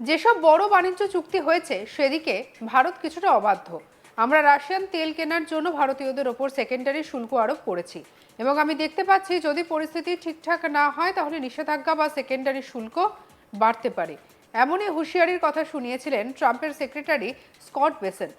যেসব বড় বাণিজ্য চুক্তি হয়েছে, সেদিকে ভারত কিছুটা অবাধ্য। আমরা রাশিয়ান তেল কেনার জন্য ভারতীয়দের ওপর সেকেন্ডারি শুল্ক আরোপ করেছি এবং আমি দেখতে পাচ্ছি যদি পরিস্থিতি ঠিকঠাক না হয়, তাহলে নিষেধাজ্ঞা বা সেকেন্ডারি শুল্ক বাড়তে পারে। এমনই হুঁশিয়ারির কথা শুনিয়েছিলেন ট্রাম্পের সেক্রেটারি স্কট বেসেন্ট।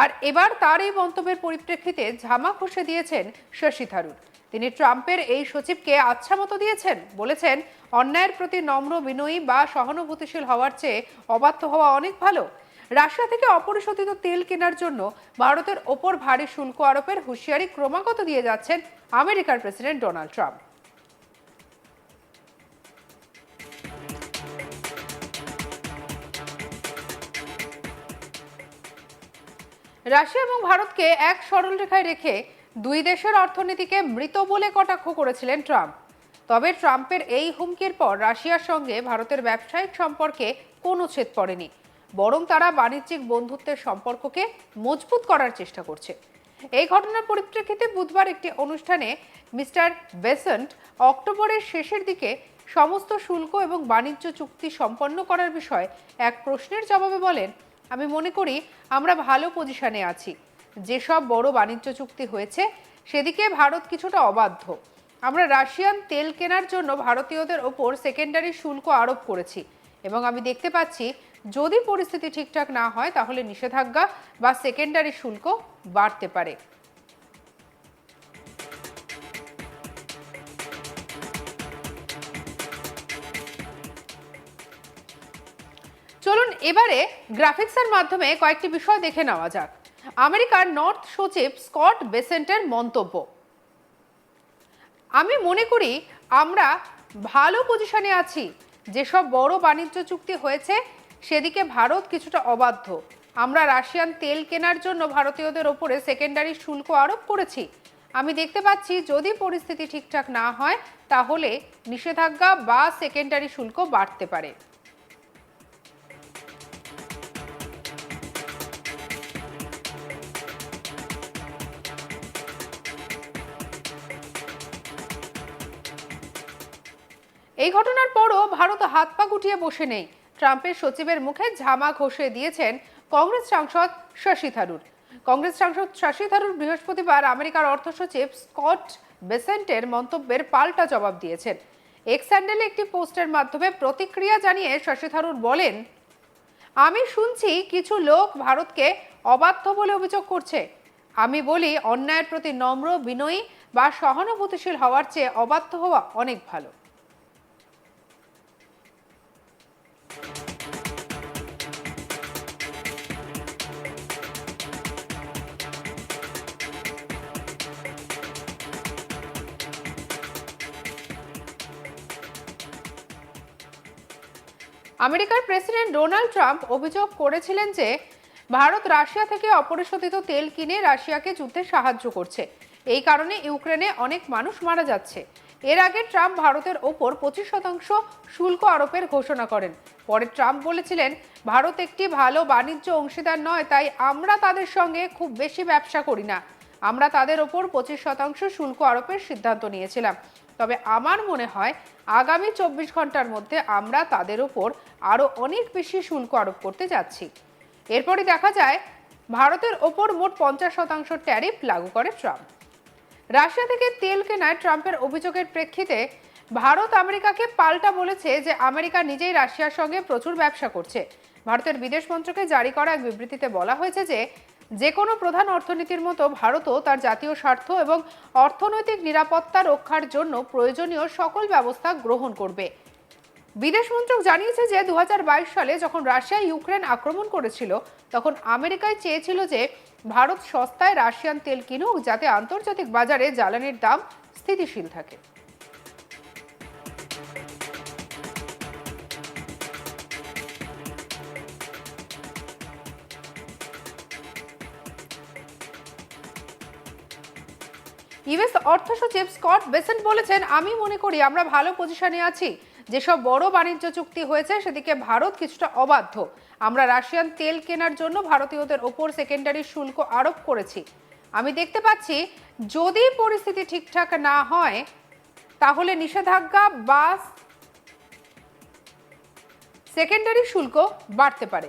আর এবার তার এই মন্তব্যের পরিপ্রেক্ষিতে ঝামা খসে দিয়েছেন শশী থারুর। তিনি ট্রাম্পের এই সচিবকে আচ্ছা মতো দিয়েছেন। বলেছেন, অন্যায়ের প্রতি নম্র বিনয়ী বা সহানুভূতিশীল হওয়ার চেয়ে অবাধ্য হওয়া অনেক ভালো। রাশিয়া থেকে অপরিশোধিত তেল কেনার জন্য ভারতের ওপর ভারী শুল্ক আরোপের হুঁশিয়ারি ক্রমাগত দিয়ে যাচ্ছেন আমেরিকার প্রেসিডেন্ট ডোনাল্ড ট্রাম্প। রাশিয়া এবং ভারতকে এক সরল রেখায় রেখে দুই দেশের অর্থনীতিকে মৃত বলে কটাক্ষ করেছিলেন ট্রাম্প। তবে ট্রাম্পের এই হুমকির পর রাশিয়ার সঙ্গে ভারতের ব্যবসায়িক সম্পর্কে কোনো ছেদ পড়েনি, বরং তারা বাণিজ্যিক বন্ধুত্বের সম্পর্ককে মজবুত করার চেষ্টা করছে। এই ঘটনার পরিপ্রেক্ষিতে বুধবার একটি অনুষ্ঠানে মিস্টার বেসেন্ট অক্টোবরের শেষের দিকে সমস্ত শুল্ক এবং বাণিজ্য চুক্তি সম্পন্ন করার বিষয়ে এক প্রশ্নের জবাবে বলেন, আমি মনে করি আমরা ভালো পজিশনে আছি। যেসব বড় বাণিজ্য চুক্তি হয়েছে, সেদিকে ভারত কিছুটা অবাধ্য। আমরা রাশিয়ান তেল কেনার জন্য ভারতীয়দের ওপর সেকেন্ডারি শুল্ক আরোপ করেছি এবং আমি দেখতে পাচ্ছি, যদি পরিস্থিতি ঠিকঠাক না হয়, তাহলে নিষেধাজ্ঞা বা সেকেন্ডারি শুল্ক বাড়তে পারে। চলুন এবারে গ্রাফিক্সের মাধ্যমে কয়েকটি বিষয় দেখে নেওয়া যাক। আমেরিকার নর্থ সচিব স্কট বেসেন্টের মন্তব্য। আমি মনে করি আমরা ভালো পজিশনে আছি। যেসব বড় বাণিজ্য চুক্তি হয়েছে, সেদিকে ভারত কিছুটা অবাধ্য। আমরা রাশিয়ান তেল কেনার জন্য ভারতীয়দের ওপরে সেকেন্ডারি শুল্ক আরোপ করেছি। আমি দেখতে পাচ্ছি যদি পরিস্থিতি ঠিকঠাক না হয়, তাহলে নিষেধাজ্ঞা বা সেকেন্ডারি শুল্ক বাড়তে পারে। এই ঘটনার পরও ভারত হাত পা গুটিয়ে বসে নেই। ট্রাম্পের সচিবের মুখে ঝামা ঘষে দিয়েছেন কংগ্রেস সাংসদ শশী থারুর। কংগ্রেস সাংসদ শশী থারুর বৃহস্পতিবার আমেরিকার অর্থ সচিব স্কট বেসেন্টের মন্তব্যের পাল্টা জবাব দিয়েছেন। এক্স স্যান্ডেলে একটি পোস্টের মাধ্যমে প্রতিক্রিয়া জানিয়ে শশী থারুর বলেন, আমি শুনছি কিছু লোক ভারতকে অবাধ্য বলে অভিযোগ করছে। আমি বলি, অন্যায়ের প্রতি নম্র, বিনয়ী বা সহানুভূতিশীল হওয়ার চেয়ে অবাধ্য হওয়া অনেক ভালো। আমেরিকার প্রেসিডেন্ট ডোনাল্ড ট্রাম্প অভিযোগ করেছিলেন যে ভারত রাশিয়া থেকে অপরিশোধিত তেল কিনে রাশিয়াকে যুদ্ধে সাহায্য করছে। এই কারণে ইউক্রেনে অনেক মানুষ মারা যাচ্ছে। এর আগে ট্রাম্প ভারতের ওপর পঁচিশ শতাংশ শুল্ক আরোপের ঘোষণা করেন। পরে ট্রাম্প বলেছিলেন, ভারত একটি ভালো বাণিজ্য অংশীদার নয়, তাই আমরা তাদের সঙ্গে খুব বেশি ব্যবসা করি না। আমরা তাদের ওপর পঁচিশ শতাংশ শুল্ক আরোপের সিদ্ধান্ত নিয়েছিলাম। তবে আমার মনে হয় আগামী চব্বিশ ঘণ্টার মধ্যে আমরা তাদের ওপর আরও অনেক বেশি শুল্ক আরোপ করতে যাচ্ছি। এরপরে দেখা যায়, ভারতের ওপর মোট পঞ্চাশ শতাংশ ট্যারিফ লাগু করে ট্রাম্প। রাশিয়া থেকে তেল কেনায় ট্রাম্পের অভিযোগের প্রেক্ষিতে ভারত আমেরিকাকে পাল্টা বলেছে যে আমেরিকা নিজেই রাশিয়ার সঙ্গে প্রচুর ব্যবসা করছে। ভারতের বিদেশ মন্ত্রকে জারি করা এক বিবৃতিতে বলা হয়েছে যে যে কোনো প্রধান অর্থনীতির মতো ভারতও তার জাতীয় স্বার্থ এবং অর্থনৈতিক নিরাপত্তা রক্ষার জন্য প্রয়োজনীয় সকল ব্যবস্থা গ্রহণ করবে। বিদেশ মন্ত্রক জানিয়েছে যে দু হাজার বাইশ সালে যখন রাশিয়া ইউক্রেন আক্রমণ করেছিল, তখন আমেরিকায় চেয়েছিল যে, ভারত সস্তায় রাশিয়ান তেল কিনুক যাতে আন্তর্জাতিক বাজারে জ্বালানির দাম স্থিতিশীল থাকে। ইউএস অর্থ সচিব স্কট বেসেন্ট বলেছেন, আমি মনে করি আমরা ভালো পজিশনে আছি। যেসব বড় বাণিজ্য চুক্তি হয়েছে, সেদিকে ভারত কিছুটা অবাধ্য। আমরা রাশিয়ান তেল কেনার জন্য ভারতীয়দের ওপর সেকেন্ডারি শুল্ক আরোপ করেছি। আমি দেখতে পাচ্ছি, যদি পরিস্থিতি ঠিকঠাক না হয়, তাহলে নিষেধাজ্ঞা বা সেকেন্ডারি শুল্ক বাড়তে পারে।